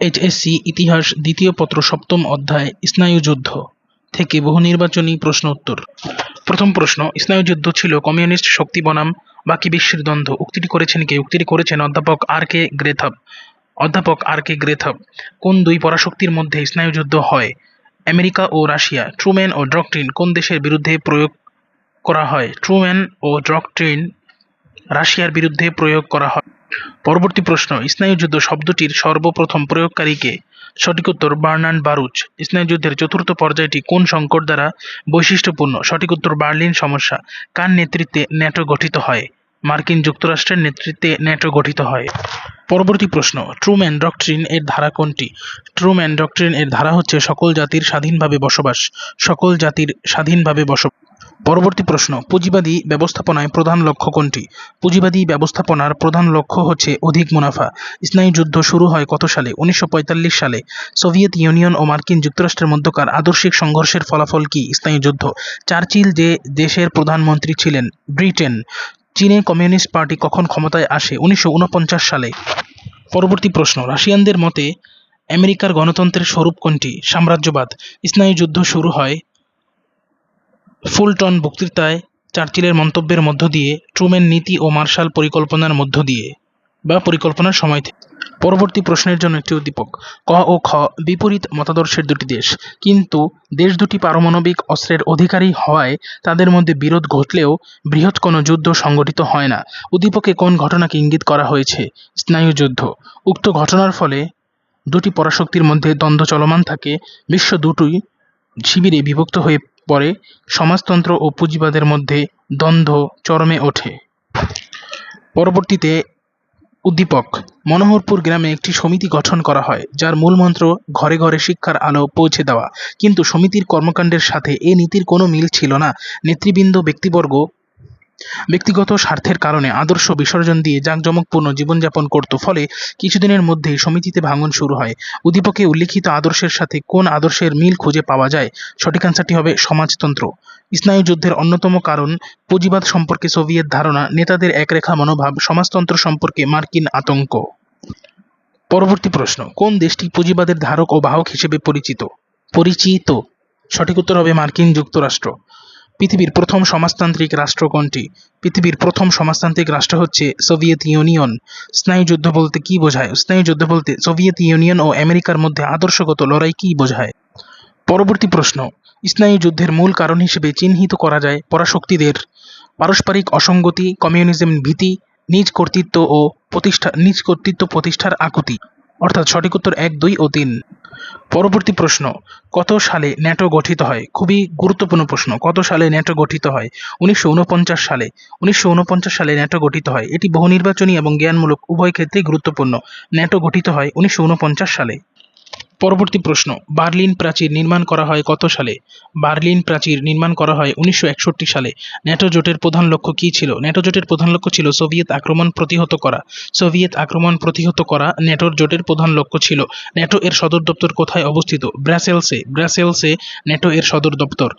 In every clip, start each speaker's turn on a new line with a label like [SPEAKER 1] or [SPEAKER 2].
[SPEAKER 1] HSC ইতিহাস দ্বিতীয় পত্র সপ্তম অধ্যায় স্নায়ুযুদ্ধ থেকে বহু নির্বাচনী প্রশ্ন উত্তর। প্রথম প্রশ্ন স্নায়ুযুদ্ধ ছিল কমিউনিস্ট শক্তি বনাম, বাকি বিশ্বের দ্বন্দ্ব। উক্তিটি করেছেন কে? উক্তিটি করেছেন অধ্যাপক আর কে গ্রেথব। অধ্যাপক আর কে গ্রেথব, কোন দুই পরাশক্তির মধ্যে স্নায়ুযুদ্ধ হয়? আমেরিকা ও রাশিয়া, ট্রুম্যান ও ডক্ট্রিন কোন দেশের বিরুদ্ধে প্রয়োগ করা হয়? ট্রুম্যান ও ডক্ট্রিন রাশিয়ার বিরুদ্ধে প্রয়োগ করা হয়। পরবর্তী প্রশ্ন স্নায়ুযুদ্ধ শব্দটির সর্বপ্রথম প্রয়োগকারী কে সঠিক উত্তর বার্নার্ড বারুচ। স্নায়ুযুদ্ধের চতুর্থ পর্যায়টি কোন সংকট দ্বারা বৈশিষ্ট্যপূর্ণ? সঠিক উত্তর বার্লিন সমস্যা। কার নেতৃত্বে ন্যাটো গঠিত হয়? মার্কিন যুক্তরাষ্ট্রের নেতৃত্বে ন্যাটো গঠিত হয়। পরবর্তী প্রশ্ন, ট্রুম্যান ডক্ট্রিন এর ধারা কোনটি? ট্রুম্যান ডক্ট্রিন এর ধারা হচ্ছে সকল জাতির স্বাধীনভাবে বসবাস, সকল জাতির স্বাধীনভাবে বসবাস। পরবর্তী প্রশ্ন, পুঁজিবাদী ব্যবস্থাপনায় প্রধান লক্ষ্য কোনটি? পুঁজিবাদী ব্যবস্থাপনার প্রধান লক্ষ্য হচ্ছে অধিক মুনাফা। স্নায়ুযুদ্ধ শুরু হয় কত সালে? উনিশশো পঁয়তাল্লিশ সালে। সোভিয়েত ইউনিয়ন ও মার্কিন যুক্তরাষ্ট্রের মধ্যকার আদর্শিক সংঘর্ষের ফলাফল কি? স্নায়ুযুদ্ধ চার্চিল যে দেশের প্রধানমন্ত্রী ছিলেন, ব্রিটেন। চীনে কমিউনিস্ট পার্টি কখন ক্ষমতায় আসে? উনিশশো উনপঞ্চাশ সালে। পরবর্তী প্রশ্ন, রাশিয়ানদের মতে আমেরিকার গণতন্ত্রের স্বরূপ কোনটি? সাম্রাজ্যবাদ। স্নায়ুযুদ্ধ শুরু হয় ফুলটন বক্তৃতায় চার্চিলের মন্তব্যের মধ্য দিয়ে ট্রুম্যান নীতি ও মার্শাল পরিকল্পনার মধ্য দিয়ে বা পরিকল্পনার সময় থেকে পরবর্তী প্রশ্নের জন্য একটি উদ্দীপক, ক ও খ বিপরীত মতাদর্শের দুটি দেশ। কিন্তু দেশ দুটি পারমাণবিক অস্ত্রের অধিকারী হওয়ায় তাদের মধ্যে বিরোধ ঘটলেও বৃহৎ কোনো যুদ্ধ সংগঠিত হয় না। উদ্দীপকে কোন ঘটনাকে ইঙ্গিত করা হয়েছে? স্নায়ুযুদ্ধ উক্ত ঘটনার ফলে দুটি পরাশক্তির মধ্যে দ্বন্দ্ব চলমান থাকে। বিশ্ব দুটোই শিবিরে বিভক্ত হয়ে পড়ে সমাজতন্ত্র ও পুঁজিবাদের মধ্যে দ্বন্দ্ব চরমে ওঠে। পরবর্তীতে উদ্দীপক মনোহরপুর গ্রামে একটি সমিতি গঠন করা হয়, যার মূল মন্ত্র ঘরে ঘরে শিক্ষার আলো পৌঁছে দেওয়া। কিন্তু সমিতির কর্মকাণ্ডের সাথে এ নীতির কোনো মিল ছিল না। নেতৃবৃন্দ ব্যক্তিবর্গ ব্যক্তিগত স্বার্থের কারণে আদর্শ বিসর্জন দিয়ে জাঁকজমকপূর্ণ জীবনযাপন করত, ফলে কিছুদিনের মধ্যেই সমিতিতে ভাঙন শুরু হয়। উদ্দীপকে উল্লিখিত আদর্শের সাথে কোন আদর্শের মিল খুঁজে পাওয়া যায়, সঠিক আনসারটি হবে সমাজতন্ত্র। স্নায়ুযুদ্ধের অন্যতম কারণ পুঁজিবাদ সম্পর্কে সোভিয়েত ধারণা, নেতাদের একরেখা মনোভাব, সমাজতন্ত্র সম্পর্কে মার্কিন আতঙ্ক। পরবর্তী প্রশ্ন, কোন দেশটি পুঁজিবাদের ধারক ও বাহক হিসেবে পরিচিত? পরিচিত। সঠিক উত্তর হবে মার্কিন যুক্তরাষ্ট্র। পৃথিবীর প্রথম সমাজতান্ত্রিক রাষ্ট্র কোনটি? পৃথিবীর প্রথম সমাজতান্ত্রিক রাষ্ট্র হচ্ছে সোভিয়েত ইউনিয়ন। স্নায়ুযুদ্ধ বলতে কি বোঝায়? স্নায়ুযুদ্ধ বলতে সোভিয়েত ইউনিয়ন ও আমেরিকার মধ্যে আদর্শগত লড়াই কি বোঝায়? পরবর্তী প্রশ্ন। স্নায়ুযুদ্ধের মূল কারণ হিসেবে চিহ্নিত করা যায় পরাশক্তিদের পারস্পরিক অসঙ্গতি, কমিউনিজম ভীতি, নিজ কর্তৃত্ব ও প্রতিষ্ঠা নিজ কর্তৃত্ব প্রতিষ্ঠার আকুতি। অর্থাৎ সঠিক উত্তর এক, দুই ও তিন। পরবর্তী প্রশ্ন, কত সালে ন্যাটো গঠিত হয়? খুবই গুরুত্বপূর্ণ প্রশ্ন, কত সালে ন্যাটো গঠিত হয়? উনিশশো ঊনপঞ্চাশ সালে। উনিশশো ঊনপঞ্চাশ সালে ন্যাটো গঠিত হয়। এটি বহু নির্বাচনী এবং জ্ঞানমূলক উভয় ক্ষেত্রেই গুরুত্বপূর্ণ। ন্যাটো গঠিত হয় উনিশশো ঊনপঞ্চাশ সালে। পরবর্তী প্রশ্ন, বার্লিন প্রাচীর নির্মাণ করা হয় কত সালে? বার্লিন প্রাচীর নির্মাণ করা হয় উনিশশো একষট্টি সালে। ন্যাটো জোটের প্রধান লক্ষ্য কী ছিল? ন্যাটো জোটের প্রধান লক্ষ্য ছিল সোভিয়েত আক্রমণ প্রতিহত করা। সোভিয়েত আক্রমণ প্রতিহত করা ন্যাটোর জোটের প্রধান লক্ষ্য ছিল। ন্যাটো এর সদর দপ্তর কোথায় অবস্থিত? ব্রাসেলসে। ব্রাসেলসে ন্যাটো এর সদর দপ্তর।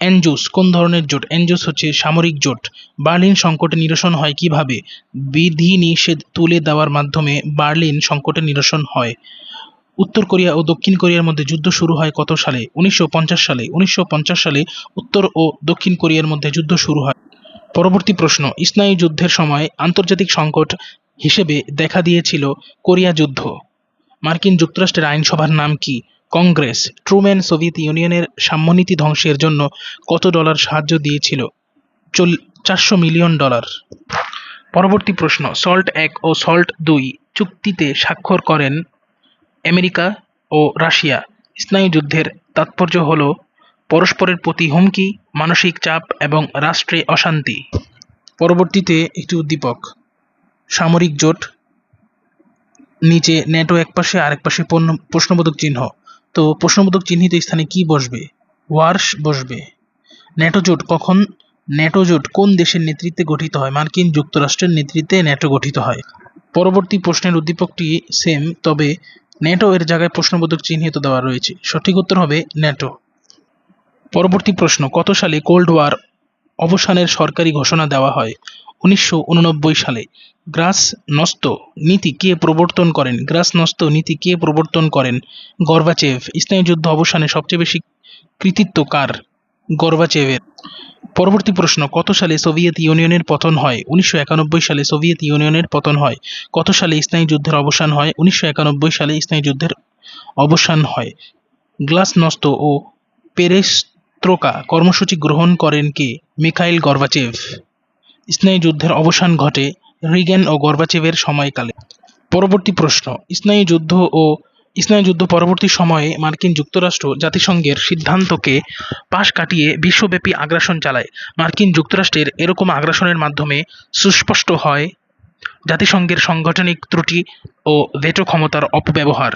[SPEAKER 1] এনজুস কোন ধরনের জোট? এনজুস হচ্ছে সামরিক জোট। বার্লিন সংকটে নিরসন হয় কীভাবে? বিধিনিষেধ তুলে দেওয়ার মাধ্যমে বার্লিন সংকটে নিরসন হয়। উত্তর কোরিয়া ও দক্ষিণ কোরিয়ার মধ্যে যুদ্ধ শুরু হয় কত সালে? উনিশশো পঞ্চাশ সালে। উনিশশো পঞ্চাশ সালে উত্তর ও দক্ষিণ কোরিয়ার মধ্যে যুদ্ধ শুরু হয়। পরবর্তী প্রশ্ন, স্নায়ু যুদ্ধের সময় আন্তর্জাতিক সংকট হিসেবে দেখা দিয়েছিল কোরিয়া যুদ্ধ। মার্কিন যুক্তরাষ্ট্রের আইনসভার নাম কি? কংগ্রেস, ট্রুম্যান সোভিয়েত ইউনিয়নের সাম্যনীতি ধ্বংসের জন্য কত ডলার সাহায্য দিয়েছিল? চল, চারশো মিলিয়ন ডলার। পরবর্তী প্রশ্ন, সল্ট এক ও সল্ট দুই চুক্তিতে স্বাক্ষর করেন আমেরিকা ও রাশিয়া স্নায়ুযুদ্ধের তাৎপর্য হল পরস্পরের প্রতি হুমকি, মানসিক চাপ এবং রাষ্ট্রে অশান্তি। পরবর্তীতে একটি উদ্দীপক, সামরিক জোট, নিচে ন্যাটো এক পাশে আরেক পাশে পণ্য- প্রশ্নবোধক চিহ্ন। তো প্রশ্নবোধক চিহ্নিত স্থানে কি বসবে? ওয়ার্স বসবে। ন্যাটো জোট কখন? ন্যাটো জোট কোন দেশের নেতৃত্বে গঠিত হয়? মার্কিন যুক্তরাষ্ট্রের নেতৃত্বে ন্যাটো গঠিত হয়। পরবর্তী প্রশ্নের উদ্দীপকটি সেম, তবে ন্যাটো এর জায়গায় প্রশ্নবোধক চিহ্নিত দেওয়া রয়েছে। সঠিক উত্তর হবে ন্যাটো পরবর্তী প্রশ্ন, কত সালে কোল্ড ওয়ার অবসানের সরকারি ঘোষণা দেওয়া হয়? উনিশশো উননব্বই সালে। গ্রাস নস্ত নীতি কে প্রবর্তন করেন? গ্রাস নস্ত নীতি কে প্রবর্তন করেন? গর্বাচেভ। স্নায়ুযুদ্ধ অবসানে সবচেয়ে বেশি কৃতিত্ব কার? গর্বাচেভের পরবর্তী প্রশ্ন, কত সালে সোভিয়েত ইউনিয়নের পতন হয়? উনিশশো একানব্বই সালে সোভিয়েত ইউনিয়নের পতন হয়। কত সালে স্নায়ুযুদ্ধের অবসান হয়? উনিশশো একানব্বই সালে স্নায়ুযুদ্ধের অবসান হয়। গ্লাসনস্ত ও পেরেস্ত্রোকা কর্মসূচি গ্রহণ করেন কে? Mikhail Gorbachev. স্নায়ুযুদ্ধের অবসান ঘটে রিগেন ও গর্বাচেভের সময়কালে। পরবর্তী প্রশ্ন স্নায়ুযুদ্ধ ও স্নায়ুযুদ্ধ পরবর্তী সময়ে মার্কিন যুক্তরাষ্ট্র জাতিসংঘের সিদ্ধান্তকে পাশ কাটিয়ে বিশ্বব্যাপী আগ্রাসন চালায়। মার্কিন যুক্তরাষ্ট্রের এরকম আগ্রাসনের মাধ্যমে সুস্পষ্ট হয় জাতিসংঘের সাংগঠনিক ত্রুটি ও ভেটো ক্ষমতার অপব্যবহার।